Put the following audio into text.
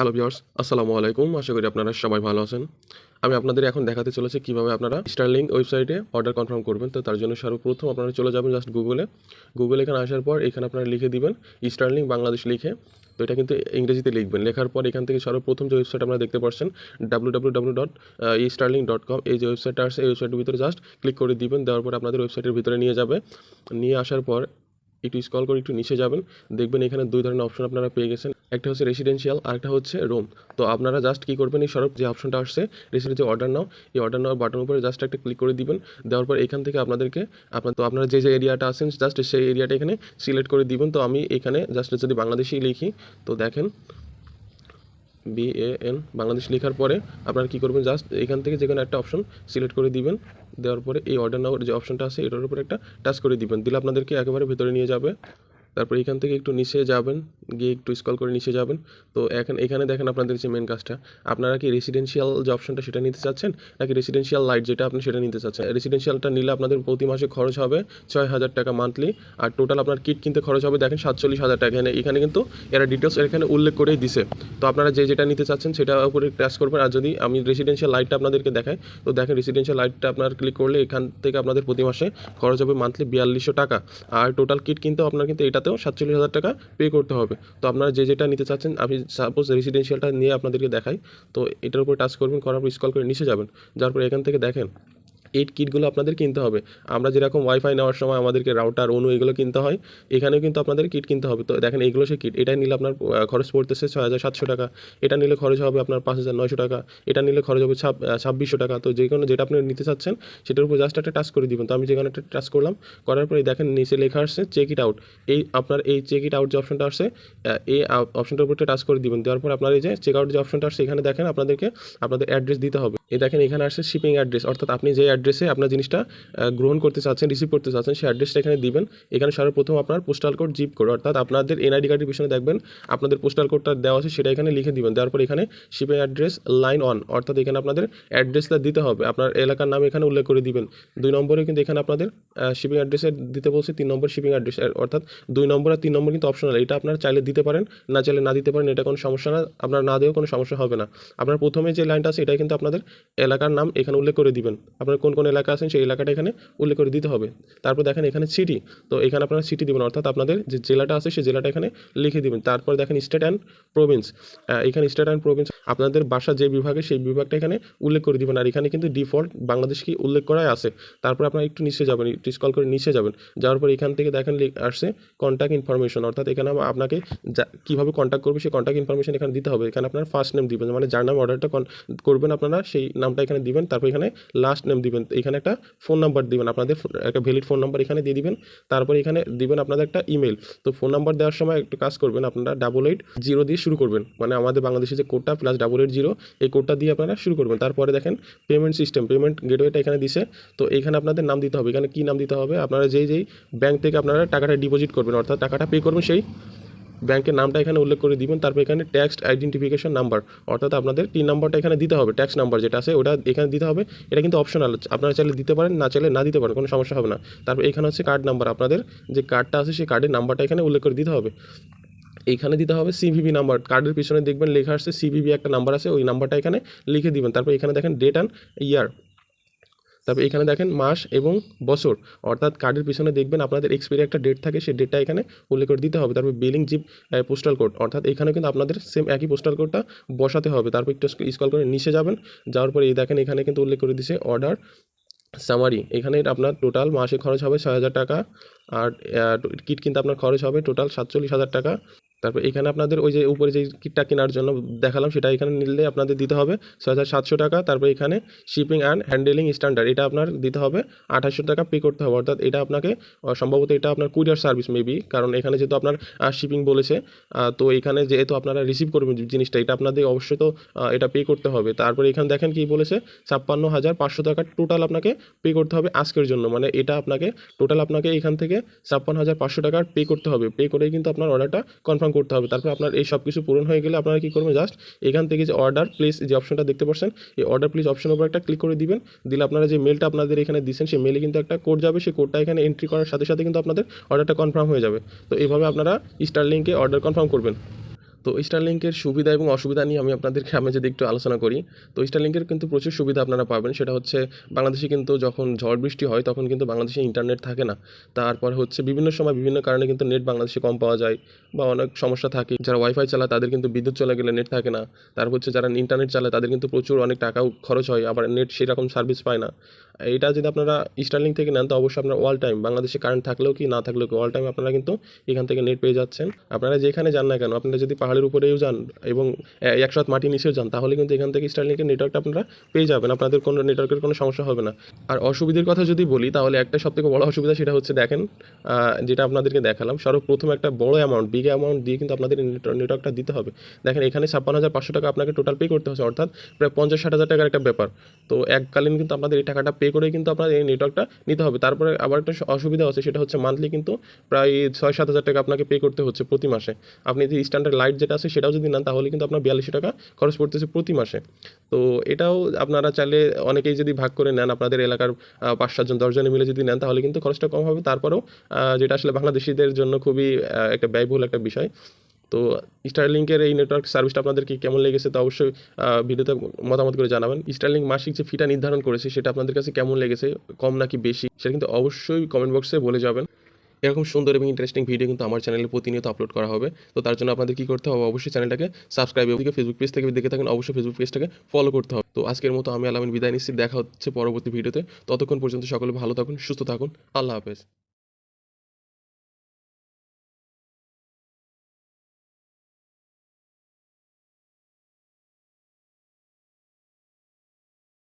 Hello viewers আসসালামু আলাইকুম। আশা করি আপনারা সবাই ভালো আছেন। আমি আপনাদের এখন দেখাতে চলেছি কীভাবে আপনারা স্টারলিং ওয়েবসাইটে অর্ডার কনফার্ম করবেন। তো তার জন্য সর্বপ্রথম আপনারা চলে যাবেন জাস্ট গুগলে গুগলে এখানে আসার পর এখানে আপনারা লিখে দিবেন স্টারলিং বাংলাদেশ লিখে। তো এটা কিন্তু ইংরেজিতে লিখবেন। লেখার পর এখান থেকে সর্বপ্রথম যে ওয়েবসাইট আপনারা দেখতে পাচ্ছেন W W W dot Starling dot com এই যে ওয়েবসাইটটা আসছে, এই ওয়েবসাইটের ভিতরে জাস্ট ক্লিক করে দিবেন। দেওয়ার পর আপনাদের ওয়েবসাইটের ভিতরে নিয়ে যাবে। নিয়ে আসার পর একটু স্কল করে একটু নিচে যাবেন। দেখবেন এখানে দুই ধরনের অপশন আপনারা পেয়ে গেছেন। একটা হচ্ছে রেসিডেন্সিয়াল আর একটা হচ্ছে রুম তো আপনারা জাস্ট কী করবেন, এই সরব যে অপশনটা আসছে রেসিডেন্সি অর্ডার নাও, এই অর্ডার নাও বাটন উপরে জাস্ট একটা ক্লিক করে দিবেন। দেওয়ার পর এখান থেকে আপনাদেরকে, আপনার তো আপনারা যে যে এরিয়াটা আছেন জাস্ট সেই এরিয়াটা এখানে সিলেক্ট করে দিবেন। তো আমি এখানে জাস্ট যদি বাংলাদেশি লিখি, তো দেখেন বি এ এন বাংলাদেশ লেখার পরে আপনারা কী করবেন জাস্ট এখান থেকে যে কোনো একটা অপশন সিলেক্ট করে দিবেন। দেওয়ার পরে এই অর্ডার নাও যে অপশনটা আছে, এটার উপরে একটা টাচ করে দিবেন। দিলে আপনাদেরকে একেবারে ভেতরে নিয়ে যাবে। তারপর এখান থেকে একটু নিচে যাবেন, গিয়ে একটু স্কল করে নিচে যাবেন। তো এখন, এখানে দেখেন আপনাদের যে মেন কাজটা। আপনারা কি রেসিডেন্সিয়াল যে অপশনটা সেটা নিতে চাচ্ছেন, নাকি রেসিডেন্সিয়াল লাইট যেটা আপনি সেটা নিতে চাচ্ছেন? রেসিডেন্সিয়ালটা নিলে আপনাদের প্রতি মাসে খরচ হবে ছয় হাজার টাকা মান্থলি আর টোটাল আপনার কিট কিনতে খরচ হবে দেখেন সাতচল্লিশ হাজার টাকা। এখানে এখানে কিন্তু এরা ডিটেলস এখানে উল্লেখ করেই দিছে। তো আপনারা যে যেটা নিতে চাচ্ছেন সেটার উপরে ক্র্যাশ করবেন। আর যদি আমি রেসিডেন্সিয়াল লাইটটা আপনাদেরকে দেখাই, তো দেখেন রেসিডেন্সিয়াল লাইটটা আপনার ক্লিক করলে এখান থেকে আপনাদের প্রতি মাসে খরচ হবে মান্থলি বিয়াল্লিশশো টাকা। আর টোটাল কিট কিনতেও আপনার কিন্তু এটাতেও সাতচল্লিশ হাজার টাকা পে করতে হবে। তো আপনারা যে যেটা নিতে চাচ্ছেন, আমি সাপোজ রেসিডেন্সিয়ালটা নিয়ে আপনাদেরকে দেখাই, তো এটার উপর টাচ করবেন, করার পর স্কল করে নিচে যাবেন। যার পরে এখান থেকে দেখেন এই কিটগুলো আপনাদের কিনতে হবে। আমরা যেরকম ওয়াইফাই নেওয়ার সময় আমাদেরকে রাউটার অনু এগুলো কিনতে হয়, এখানেও কিন্তু আপনাদের কিট কিনতে হবে। তো দেখেন এগুলো সে কিট এটা নিলে আপনার খরচ পড়তেছে ছয় হাজার সাতশো টাকা, এটা নিলে খরচ হবে আপনার পাঁচ হাজার নয়শো টাকা, এটা নিলে খরচ হবে ছাব ছাব্বিশশো টাকা। তো যে কোনো যেটা আপনি নিতে চাচ্ছেন, সেটার উপর জাস্ট একটা টাচ করে দিবেন। তো আমি যেখানে একটা টাচ করলাম, করার পরে দেখেন নিচে লেখা আসছে চেক ইট আউট এই আপনার এই চেক ইট আউট যে অপশনটা আসছে এই অপশনটার উপর টাচ করে দিবেন। দেওয়ার পর আপনার এই যে চেক আউট যে অপশনটা আসছে, এখানে দেখেন আপনাদেরকে আপনাদের অ্যাড্রেস দিতে হবে। এই দেখেন এখানে আসছে শিপিং অ্যাড্রেস অর্থাৎ আপনি যে অ্যাড্রেসে আপনার জিনিসটা গ্রহণ করতে চাচ্ছেন রিসিভ করতে চাচ্ছেন, সেই অ্যাড্রেসটা এখানে দিবেন। এখানে সর্বপ্রথম আপনার পোস্টাল কোড জিপ কোড অর্থাৎ আপনাদের এনআইডি কার্ডের পিছনে দেখবেন, আপনাদের পোস্টাল কোডটা দেওয়া আছে, সেটা এখানে লিখে দিবেন। দেওয়ার পর এখানে শিপিং অ্যাড্রেস লাইন অন অর্থাৎ এখানে আপনাদের অ্যাড্রেসটা দিতে হবে। আপনার এলাকার নাম এখানে উল্লেখ করে দিবেন। দুই নম্বরে কিন্তু এখানে আপনাদের শিপিং অ্যাড্রেসে দিতে বলছে, তিন নম্বর শিপিং অ্যাড্রেস অর্থাৎ দুই নম্বর আর তিন নম্বর কিন্তু অপশনাল এটা আপনারা চাইলে দিতে পারেন, না চাইলে না দিতে পারেন, এটা কোনো সমস্যা না, আপনার না দিয়েও কোনো সমস্যা হবে না। আপনার প্রথমে যে লাইনটা আছে এটা কিন্তু আপনাদের এলাকার নাম এখানে উল্লেখ করে দিবেন। আপনার কোন কোন কোন এলাকা আছেন সেই এলাকাটা এখানে উল্লেখ করে দিতে হবে। তারপর দেখেন এখানে সিটি তো এখানে আপনারা সিটি দিবেন, অর্থাৎ আপনাদের যে জেলাটা আছে সেই জেলাটা এখানে লিখে দিবেন। তারপর দেখেন স্টেট অ্যান্ড প্রভিন্স এখানে স্টেট অ্যান্ড প্রভিন্স আপনাদের বাসা যে বিভাগে সেই বিভাগটা এখানে উল্লেখ করে দিবেন। আর এখানে কিন্তু ডিফল্ট বাংলাদেশ কি উল্লেখ করাই আছে। তারপর আপনারা একটু নিচে যাবেন, একটু স্কল করে নিচে যাবেন। যাওয়ার পর এখান থেকে দেখেন আসছে কন্ট্যাক্ট ইনফরমেশন অর্থাৎ এখানে আপনাকে কীভাবে কন্ট্যাক্ট করবে সেই কন্ট্যাক্ট ইনফরমেশন এখানে দিতে হবে। এখানে আপনার ফার্স্ট নেম দিবেন মানে যার নাম অর্ডারটা করবেন আপনারা, সেই নামটা এখানে দিবেন। তারপর এখানে লাস্ট নেম দিবেন। এখানে একটা ফোন নাম্বার দিবেন, আপনাদের একটা ভ্যালিড ফোন নাম্বার এখানে দিয়ে দিবেন, তারপর এখানে দিবেন আপনাদের একটা ইমেল তো ফোন নাম্বার দেওয়ার সময় একটু কাজ করবেন, আপনারা ডাবল এইট জিরো দিয়ে শুরু করবেন। মানে আমাদের বাংলাদেশে যে কোডটা প্লাস ডাবল এইট জিরো এই কোডটা দিয়ে আপনারা শুরু করবেন। তারপরে দেখেন পেমেন্ট সিস্টেম পেমেন্ট গেটওয়েটা এখানে দিছে। তো এখানে আপনাদের নাম দিতে হবে। এখানে কী নাম দিতে হবে? আপনারা যেই যেই ব্যাংক থেকে আপনারা টাকাটা ডিপোজিট করবেন, অর্থাৎ টাকাটা পে করবেন সেই ব্যাংকের নামটা এখানে উল্লেখ করে দিবেন, তারপর এখানে ট্যাক্স আইডেন্টিফিকেশন নাম্বার অর্থাৎ আপনাদের টিন নাম্বারটা এখানে দিতে হবে ট্যাক্স নাম্বার যেটা আছে ওটা এখানে দিতে হবে, এটা কিন্তু অপশনাল আপনারা চাইলে দিতে পারেন, না চাইলে না দিতে পারেন, কোনো সমস্যা হবে না। তারপর এখানে হচ্ছে কার্ড নাম্বার আপনাদের যে কার্ডটা আছে সেই কার্ডের নাম্বারটা এখানে উল্লেখ করে দিতে হবে। এইখানে দিতে হবে সিভিভি নাম্বার কার্ডের পিছনে দেখবেন লেখা আসছে সিভিভি একটা নাম্বার আছে, ওই নাম্বারটা এখানে লিখে দিবেন। তারপর এখানে দেখেন ডেট অ্যান্ড ইয়ার তারপর এখানে দেখেন মাস এবং বছর। অর্থাৎ কার্ডের পিছনে দেখবেন আপনাদের এক্সপায়ারি একটা ডেট থাকে, সেই ডেটটা এখানে উল্লেখ করে দিতে হবে। তারপর বিলিং জিপ পোস্টাল কোড অর্থাৎ এখানে কিন্তু আপনাদের সেম একই পোস্টাল কোডটা বসাতে হবে। তারপর একটু স্কল করে নিচে যাবেন। যাওয়ার পরে এই দেখেন এখানে কিন্তু উল্লেখ করে দিছে অর্ডার সামারি এখানে আপনার টোটাল মাসে খরচ হবে ছয় হাজার টাকা। আর কিট কিন্তু আপনার খরচ হবে টোটাল সাতচল্লিশ হাজার টাকা। তারপর এখানে আপনাদের ওই যে উপরে যে কিটটা কেনার জন্য দেখালাম, সেটা এখানে নিলে আপনাদের দিতে হবে ছয় হাজার সাতশো টাকা। তারপর এখানে শিপিং অ্যান্ড হ্যান্ডেলিং স্ট্যান্ডার্ড এটা আপনার দিতে হবে, আঠাশশো টাকা পে করতে হবে। অর্থাৎ এটা আপনাকে সম্ভবত এটা আপনার কুরিয়ার সার্ভিস মেবি কারণ এখানে যেহেতু আপনার শিপিং বলেছে তো এখানে যেহেতু আপনারা রিসিভ করবেন জিনিসটা, এটা আপনাদের অবশ্যই তো এটা পে করতে হবে। তারপর এখানে দেখেন কি বলেছে ছাপ্পান্ন হাজার পাঁচশো টাকা টোটাল আপনাকে পে করতে হবে আজকের জন্য। মানে এটা আপনাকে টোটাল আপনাকে এখান থেকে ছাপ্পান্ন হাজার পাঁচশো টাকা পে করতে হবে। পে করেই কিন্তু আপনার অর্ডারটা কনফার্ম করতে হবে। তারপর আপনার এই সব কিছু পূরণ হয়ে গেলে আপনারা কী করবেন? জাস্ট এখান থেকে যে অর্ডার প্লেস যে অপশনটা দেখতে পাচ্ছেন, এই অর্ডার প্লেস অপশনের উপর একটা ক্লিক করে দিবেন। দিলে আপনারা যে মেলটা আপনাদের এখানে দিচ্ছেন, সেই মেলে কিন্তু একটা কোড যাবে। সেই কোডটা এখানে এন্ট্রি করার সাথে সাথে কিন্তু আপনাদের অর্ডারটা কনফার্ম হয়ে যাবে। তো এইভাবে আপনারা স্টার লিঙ্কে অর্ডার কনফার্ম করবেন। তো স্টারলিংকের সুবিধা এবং অসুবিধা নিয়ে আমি আপনাদেরকে আমি যদি একটু আলোচনা করি, তো স্টারলিংকের কিন্তু প্রচুর সুবিধা আপনারা পাবেন। সেটা হচ্ছে বাংলাদেশে কিন্তু যখন ঝড় বৃষ্টি হয়, তখন কিন্তু বাংলাদেশে ইন্টারনেট থাকে না। তারপর হচ্ছে বিভিন্ন সময় বিভিন্ন কারণে কিন্তু নেট বাংলাদেশে কম পাওয়া যায় বা অনেক সমস্যা থাকে। যারা ওয়াইফাই চালায়, তাদের কিন্তু বিদ্যুৎ চলে গেলে নেট থাকে না। তারপর হচ্ছে যারা ইন্টারনেট চালায়, তাদের কিন্তু প্রচুর অনেক টাকাও খরচ হয়। আবার নেট সেরকম সার্ভিস পায় না। এটা যদি আপনারা স্টারলিং থেকে নেন, তো অবশ্যই আপনার অল টাইম বাংলাদেশে কারেন্ট থাকলেও কি না থাকলেও কি অল টাইম আপনারা কিন্তু এখান থেকে নেট পেয়ে যাচ্ছেন। আপনারা যেখানে যান না কেন, আপনারা যদি পাহাড়ের উপরেও যান এবং এ- একশো হাত মাটির নিচেও যান, তাহলে কিন্তু এখান থেকে স্টারলিংকের নেটওয়ার্কটা আপনারা পেয়ে যাবেন, আপনাদের কোনো নেটওয়ার্কের কোনো সমস্যা হবে না। আর অসুবিধার কথা যদি বলি, তাহলে একটা সবথেকে বড় অসুবিধা সেটা হচ্ছে দেখেন যেটা আপনাদেরকে দেখালাম, সর্বপ্রথম একটা বড় অ্যামাউন্ট বিগ অ্যামাউন্ট দিয়ে কিন্তু আপনাদের নেটওয়ার্কটা দিতে হবে। দেখেন এখানে ছাপ্পান্ন হাজার পাঁচশো টাকা আপনাকে টোটাল পে করতে হচ্ছে, অর্থাৎ প্রায় পঞ্চাশ ষাট হাজার টাকার একটা ব্যাপার। তো এককালীন কিন্তু আপনাদের এই টাকাটা পে করে কিন্তু আপনার এই নেটওয়ার্কটা নিতে হবে। তারপরে আবার একটা অসুবিধা আছে, সেটা হচ্ছে মান্থলি কিন্তু প্রায় ছয় সাত হাজার টাকা আপনাকে পে করতে হচ্ছে প্রতি মাসে। আপনি যে স্ট্যান্ডার্ড লাইট যেটা আছে, সেটাও যদি নেন, তাহলে কিন্তু আপনার বিয়াল্লিশশো টাকা খরচ পড়তেছে প্রতি মাসে। তো এটাও আপনারা চাইলে অনেকেই যদি ভাগ করে নেন, আপনাদের এলাকার পাঁচ সাতজন দশজনে মিলে যদি নেন, তাহলে কিন্তু খরচটা কম হবে। তারপরেও যেটা আসলে বাংলাদেশিদের জন্য খুবই একটা ব্যয়বহুল একটা বিষয়। তো স্টারলিংকের এই নেটওয়ার্ক সার্ভিসটা আপনাদেরকে কেমন লেগেছে তো অবশ্যই ভিডিওতে মতামত করে জানাবেন। স্টারলিংক মাসিক যে ফিটা নির্ধারণ করেছে, সেটা আপনাদের কাছে কেমন লেগেছে, কম নাকি বেশি, সেটা কিন্তু অবশ্যই কমেন্ট বক্সে বলে যাবেন। এরকম সুন্দর এবং ইন্টারেস্টিং ভিডিও কিন্তু আমার চ্যানেলে প্রতিনিয়ত আপলোড করা হবে। তো তার জন্য আপনাদের কি করতে হবে? অবশ্যই চ্যানেলটাকে সাবস্ক্রাইব এবং ফেসবুক পেজ থেকে দেখে থাকেন। অবশ্যই ফেসবুক পেজটাকে ফলো করতে হবে। তো আজকের মতো আমি আলামিন বিদায় নিচ্ছি। দেখা হচ্ছে পরবর্তী ভিডিওতে ততক্ষণ পর্যন্ত সকলে ভালো থাকুন, সুস্থ থাকুন। আল্লাহ হাফেজ।